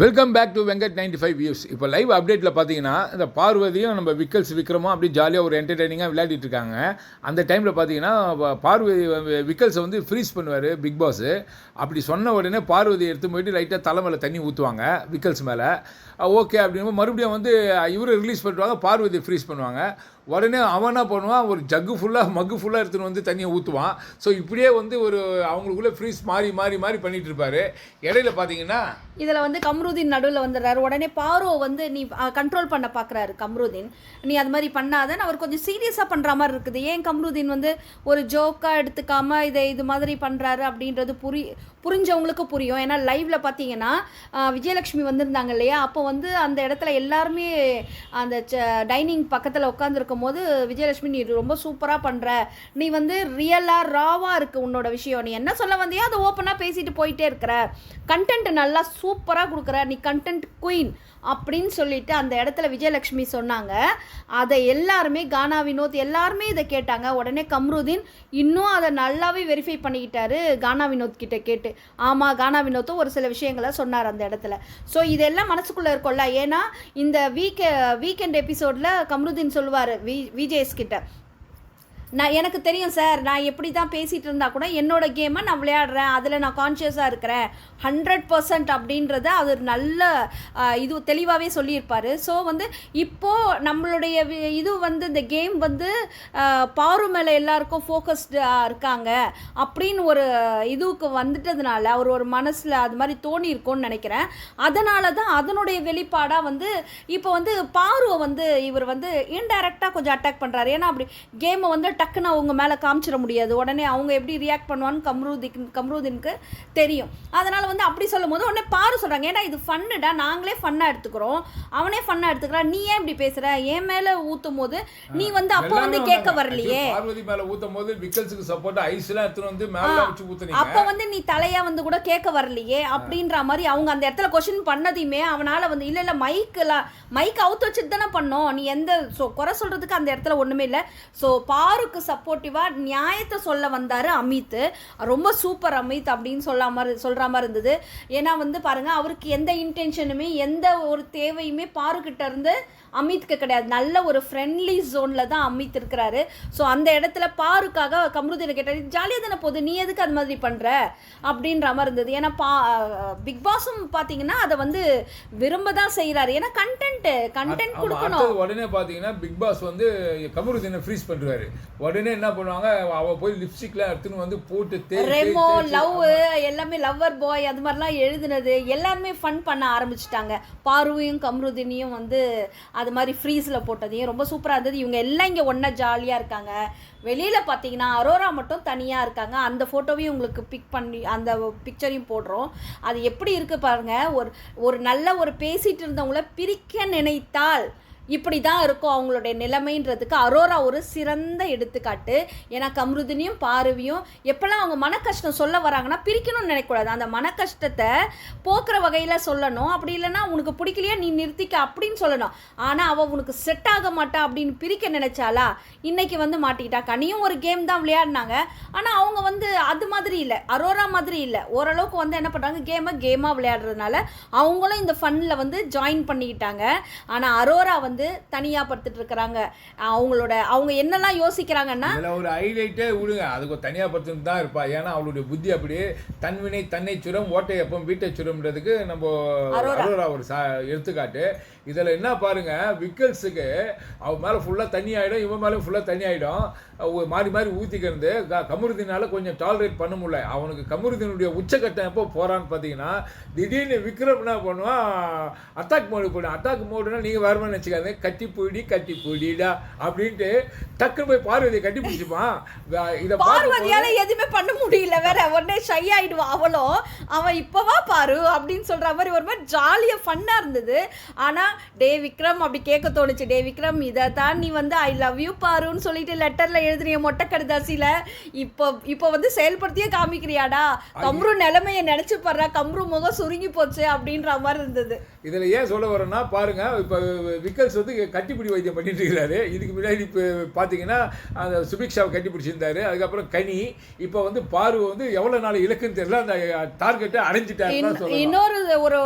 Welcome back to Venkat ninety five views இப்போ live அப்டேட்டில் பார்த்தீங்கன்னா இந்த பார்வதியும் நம்ம விக்கல்ஸ் விக்ரமும் அப்படி ஜாலியாக ஒரு என்டர்டெய்னிங்காக விளையாடிட்டு இருக்காங்க. அந்த டைமில் பார்த்தீங்கன்னா பார்வதி விக்கல்ஸை வந்து ஃப்ரீஸ் பண்ணுவார் பிக் பாஸ் அப்படி சொன்ன உடனே பார்வதி எடுத்து போயிட்டு லைட்டாக தலை மேலே தண்ணி ஊற்றுவாங்க விக்கல்ஸ் மேலே. ஓகே அப்படின்னு மறுபடியும் வந்து இவரை ரிலீஸ் பண்ணுவாங்க பார்வதி ஃப்ரீஸ் பண்ணுவாங்க. உடனே அவன் என்ன பண்ணுவான்? ஒரு ஜக்கு ஃபுல்லாக மக்கு ஃபுல்லாக எடுத்துன்னு வந்து தண்ணியை ஊற்றுவான் ஸோ இப்படியே வந்து ஒரு அவங்களுக்குள்ளே ஃப்ரீஸ் மாறி மாறி மாறி பண்ணிட்டு இருப்பாரு. இடையில பார்த்தீங்கன்னா இதில் வந்து கம்ருதீன் நடுவில் வந்துடுறாரு. உடனே பாரோ வந்து நீ கண்ட்ரோல் பண்ண பார்க்குறாரு கம்ருதீன். நீ அது மாதிரி பண்ணாதன் அவர் கொஞ்சம் சீரியஸாக பண்ணுற மாதிரி இருக்குது. ஏன் கம்ருதீன் வந்து ஒரு ஜோக்காக எடுத்துக்காம இதை இது மாதிரி பண்ணுறாரு அப்படின்றது புரி புரிஞ்சவங்களுக்கு புரியும். ஏன்னா லைவ்ல பார்த்தீங்கன்னா விஜயலட்சுமி வந்திருந்தாங்க இல்லையா? அப்போ வந்து அந்த இடத்துல எல்லாருமே அந்த டைனிங் பக்கத்தில் உட்காந்துருக்கும் போது விஜயலட்சுமி நீ ரொம்ப சூப்பராக பண்ணுற நீ வந்து ரியலாக ராவாக இருக்கு உன்னோட விஷயம். நீ என்ன சொல்ல வந்தியோ அதை ஓப்பனாக பேசிட்டு போயிட்டே இருக்கிற. கண்டென்ட் நல்லா சூப்பராக கொடுக்குற. நீ கண்டென்ட் குயின் அப்படின்னு சொல்லிட்டு அந்த இடத்துல விஜயலட்சுமி சொன்னாங்க. அதை எல்லாருமே கானா வினோத் எல்லாருமே இதை கேட்டாங்க. உடனே கம்ருதீன் இன்னும் அதை நல்லாவே வெரிஃபை பண்ணிக்கிட்டாரு கானா வினோத் கிட்ட கேட்டு. ஆமாம் கானா வினோத்தும் ஒரு சில விஷயங்களை சொன்னார் அந்த இடத்துல. ஸோ இதெல்லாம் மனசுக்குள்ளே இருக்கும்ல. ஏன்னா இந்த வீக் வீக்கெண்ட் எபிசோடில் கம்ருதீன் சொல்லுவார் வி விஜேஸ்கிட்ட நான் எனக்கு தெரியும் சார் நான் எப்படி தான் பேசிகிட்டு இருந்தால் கூட என்னோடய கேமை நான் விளையாடுறேன் அதில் நான் கான்ஷியஸாக இருக்கிறேன். ஹண்ட்ரட் பர்சன்ட் அப்படின்றத அது நல்ல இது தெளிவாகவே சொல்லியிருப்பார். ஸோ வந்து இப்போது நம்மளுடைய இது வந்து இந்த கேம் வந்து பாரு மேலே எல்லாருக்கும் ஃபோக்கஸ்டாக இருக்காங்க அப்படின்னு ஒரு இதுவுக்கு வந்துட்டதுனால அவர் ஒரு மனசில் அது மாதிரி தோணி இருக்கும்னு நினைக்கிறேன். அதனால தான் அதனுடைய வெளிப்பாடாக வந்து இப்போ வந்து பாருவை வந்து இவர் வந்து இன்டைரக்டாக கொஞ்சம் அட்டாக் பண்ணுறாரு ஏன்னா அப்படி கேமை வந்து டக்குன்னு அவங்க மேலே காமிச்சிட முடியாது. உடனே அவங்க எப்படி ரியாக்ட் பண்ணுவான்னு கம்ருதிக்கு கம்ருதீனுக்கு தெரியும். அதனால் வந்து அப்படி சொல்லும் போது உடனே பாரு சொல்கிறாங்க ஏன்னா இது ஃபன்னுடா நாங்களே ஃபன்னாக எடுத்துக்கிறோம். அவனே ஃபன்னாக எடுத்துக்கிறான் நீ ஏன் இப்படி பேசுகிற என் மேலே ஊற்றும் போது நீ வந்து அப்போ வந்து கேட்க. வரலையே. பார்வதி மேல ஊத்தும் போது விக்கல்ஸுக்கு சப்போர்ட் ஐஸ் எல்லாம் எடுத்துட்டு வந்து மேல வச்சு ஊத்துனீங்க. அப்ப வந்து நீ தலையா வந்து கூட கேட்க வரலையே அப்படின்ற மாதிரி அவங்க அந்த இடத்துல கொஸ்டின் பண்ணதையுமே அவனால வந்து இல்ல இல்ல மைக்கெல்லாம் மைக் அவுத்து வச்சுட்டு தானே பண்ணோம். நீ எந்த ஸோ குறை சொல்றதுக்கு அந்த இடத்துல ஒண்ணுமே இல்லை. ஸோ பாருக்கு சப்போர்ட்டிவா நியாயத்தை சொல்ல வந்தாரு அமித்? ரொம்ப சூப்பர் அமித் அப்படின்னு சொல்ல மாதிரி சொல்ற மாதிரி இருந்தது. ஏன்னா வந்து பாருங்க அவருக்கு எந்த இன்டென்ஷனுமே எந்த ஒரு தேவையுமே பாருக்கிட்ட இருந்து அமித்க்கு கிடையாது. நல்ல ஒரு ஃப்ரெண்ட்லி ஜோனில் தான் அமித் இருக்கிறாரு. ஸோ அந்த இடத்துல பாருக்காக கம்ருதீனை கேட்டார் ஜாலியாக தானே போகுது? நீ எதுக்கு அது மாதிரி பண்ணுற அப்படின்ற மாதிரி இருந்தது. ஏன்னா பா பிக் பாஸும் பார்த்தீங்கன்னா அதை வந்து விரும்ப தான் செய்கிறாரு ஏன்னா கண்டென்ட்டு கண்டென்ட் கொடுக்கணும். உடனே பாத்தீங்கன்னா பிக் பாஸ் வந்து கமருதீனை ஃப்ரீஸ் பண்றாரு. உடனே என்ன பண்ணுவாங்க? அவ போய் லிப்ஸ்டிக்லாம் எடுத்துன்னு வந்து போட்டு ரெமோ லவ். எல்லாமே லவ்வர் பாய் அது மாதிரிலாம் எழுதுனது எல்லாருமே ஃபன் பண்ண ஆரம்பிச்சிட்டாங்க. பாருவையும் கம்ருதினியும் வந்து அது மாதிரி ஃப்ரீஸில் போட்டதையும் ரொம்ப சூப்பராக இருந்தது. இவங்க எல்லாம் இங்கே ஒன்றா ஜாலியாக இருக்காங்க. வெளியில் பார்த்தீங்கன்னா அரோரா மட்டும் தனியாக இருக்காங்க. அந்த ஃபோட்டோவையும் உங்களுக்கு பிக் பண்ணி அந்த பிக்சரையும் போடுறோம். அது எப்படி இருக்குது பாருங்க. ஒரு ஒரு நல்ல ஒரு பேசிட்டு இருந்தவங்கள பிரிக்க நினைத்தால் இப்படி தான் இருக்கும் அவங்களுடைய நிலைமைன்றதுக்கு அரோரா ஒரு சிறந்த எடுத்துக்காட்டு. ஏன்னா கம்ருதினியும் பார்வையும் எப்பெல்லாம் அவங்க மன கஷ்டம் சொல்ல வராங்கன்னா பிரிக்கணும்னு நினைக்கக்கூடாது. அந்த மன கஷ்டத்தை போக்குற வகையில் சொல்லணும். அப்படி இல்லைன்னா உனக்கு பிடிக்கலையா நீ நிறுத்திக்க அப்படின்னு சொல்லணும். ஆனால் அவள் உனக்கு செட் ஆக மாட்டா அப்படின்னு பிரிக்க நினைச்சாலா இன்னைக்கு வந்து மாட்டிக்கிட்டா. கனியும் ஒரு கேம் தான் விளையாடினாங்க. ஆனால் அவங்க வந்து அது மாதிரி இல்லை. அரோரா மாதிரி இல்லை. ஓரளவுக்கு வந்து என்ன பண்ணுறாங்க கேமை கேமாக விளையாடுறதுனால அவங்களும் இந்த ஃபன்னில் வந்து ஜாயின் பண்ணிக்கிட்டாங்க. ஆனால் அரோரா வந்து தனியாக படுத்துட்டு இருக்கிறாங்க அவங்களோட அவங்க என்னெல்லாம் யோசிக்கிறாங்கன்னா ஒரு ஹைலைட்டே விடுங்க. அதுக்கு தனியா படுத்துட்டு தான் இருப்பா. ஏன்னா அவளுடைய புத்தி அப்படியே தன்வினை தன்னை சுரம் ஓட்டை எப்பம் வீட்டை சுரம்ன்றதுக்கு நம்ம அரோரா. ஒரு சா எடுத்துக்காட்டு. இதுல என்ன பாருங்க விக்கல்ஸுக்கு அவ மேல ஃபுல்லா தண்ணி ஆயிடும் இவன் மேல ஃபுல்லா தண்ணி ஆயிடும். அவ மாறி மாறி ஊத்திக்கிறது. க- கமருதீனால கொஞ்சம் டாலரேட் பண்ண முடியல. அவனுக்கு கமருதீனுடைய உச்சக்கட்டம் எப்போ போறான்னு பார்த்தீங்கன்னா திடீர்னு விக்ரம் என்ன பண்ணுவான்? அட்டாக் மோடு போடுவான். அட்டாக் மோடுனா நீங்க வரணும்னு வச்சுக்காது கட்டி பூடி கட்டி பூடிடா அப்படின்ட்டு டக்குன்னு போய் பார்வதியை கட்டி பிடிச்சிப்பான் இதை பார்வதியால எதுவுமே பண்ண முடியல வேற. உடனே ஷை ஆயிடுவா அவளும் அவன் இப்பவா பாரு அப்படின்னு சொல்ற மாதிரி ஒரு மாதிரி ஜாலியா ஃபன்னா இருந்தது. ஆனா டே விக்ரம் அப்படி கேட்க தோணுச்சு. டே விக்ரம் இதை தான் நீ வந்து ஐ லவ் யூ பாருன்னு சொல்லிட்டு லெட்டர்ல எழுதுறிய மொட்டை கடுதாசியில இப்போ இப்போ வந்து செயல்படுத்தியே காமிக்கிறியாடா? கம்ரு நிலைமையை நினைச்சு பாடுறா கம்ரு முகம் சுருங்கி போச்சு அப்படின்ற மாதிரி இருந்தது. இதில் ஏன் சொல்ல வரேன்னா பாருங்க இப்போ விக்கல்ஸ் விக்னேஷ் வந்து கட்டிப்பிடி வைத்தியம் பண்ணிட்டு இருக்கிறாரு. இதுக்கு முன்னாடி இப்போ பார்த்தீங்கன்னா அந்த சுபிக்ஷாவை கட்டி பிடிச்சிருந்தாரு அதுக்கப்புறம் கனி. இப்போ வந்து பார்வை வந்து எவ்வளோ நாள் இலக்குன்னு தெரியல. அந்த டார்கெட்டை சொல்லலாம் இன்னொரு ஒரு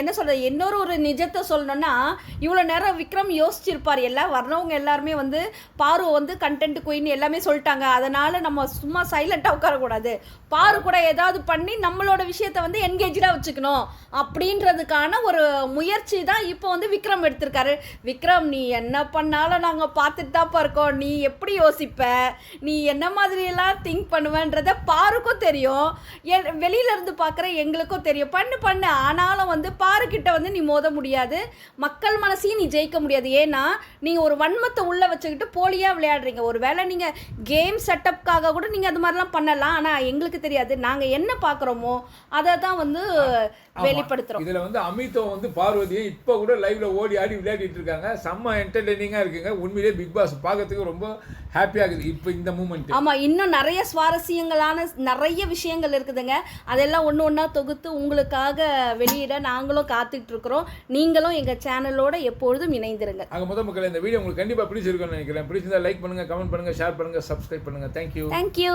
என்ன சொல்றது இன்னொரு ஒரு நிஜத்தை சொல்லணும்னா இவ்வளோ நேரம் விக்ரம் யோசிச்சிருப்பார். எல்லாம் வர்றவங்க எல்லாருமே வந்து பாரு வந்து கண்டென்ட் குயின் எல்லாமே சொல்லிட்டாங்க. அதனால நம்ம சும்மா சைலண்டாக உட்காரக்கூடாது. பாரு கூட ஏதாவது பண்ணி நம்மளோட விஷயத்தை வந்து என்கேஜாக வச்சுக்கணும். அப்படின்றதுக்கான ஒரு முயற்சி தான் இப்போ வந்து விக்ரம் எடுத்திருக்காரு. விக்ரம் நீ என்ன பண்ணாலும் நாங்கள் பார்த்துட்டு தான்ப்பா இருக்கோம். நீ எப்படி யோசிப்ப? நீ என்ன மாதிரியெல்லாம் திங்க் பண்ணுவேன்றத பாருக்கும் தெரியும். எ- வெளியில இருந்து பார்க்குற எங்களுக்கும் தெரியும். பண்ணு பண்ணு. ஆனாலும் வந்து பாருக்கிட்ட வந்து நீ மோத முடியாது. மக்கள் மனசையும் நீ ஜெயிக்க முடியாது. ஏன்னா நீங்கள் ஒரு வன்மத்தை உள்ளே வச்சுக்கிட்டு போலியாக விளையாடுறீங்க. ஒரு வேளை நீங்கள் கேம் செட்டப்காக கூட நீங்கள் அது மாதிரிலாம் பண்ணலாம். ஆனால் எங்களுக்கு தெரியாது. நாங்கள் என்ன பார்க்குறோமோ அதை தான் வந்து வெளிப்படுத்துகிறோம் இதுல வந்து அமிதோ வந்து பார்வதியை இப்போ கூட லைவ்ல ஓடி ஆடி விளையாடிட்டு இருக்காங்க. செம்ம என்டர்டெய்னிங்காக இருக்குங்க. உண்மையிலேயே பிக் பாஸ் பார்க்கறதுக்கு ரொம்ப ஹாப்பியாக இருக்குது. இப்போ இந்த மூமெண்ட் ஆமாம் இன்னும் நிறைய சுவாரஸ்யங்களான நிறைய விஷயங்கள் இருக்குதுங்க. அதெல்லாம் ஒன்று ஒன்றா தொகுத்து உங்களுக்காக வெளியிட நாங்களும் காத்துட்டு இருக்கிறோம். நீங்களும் எங்கள் சேனலோட எப்பொழுதும் இணைந்திருங்க. ஆக முத மக்கள் இந்த வீடியோ உங்களுக்கு கண்டிப்பாக பிடிச்சிருக்கும்னு நினைக்கிறேன். பிடிச்சிருந்தா லைக் பண்ணுங்க கமெண்ட் பண்ணுங்க ஷேர் பண்ணுங்க சப்ஸ்கிரைப் பண்ணுங்க. Thank you thank you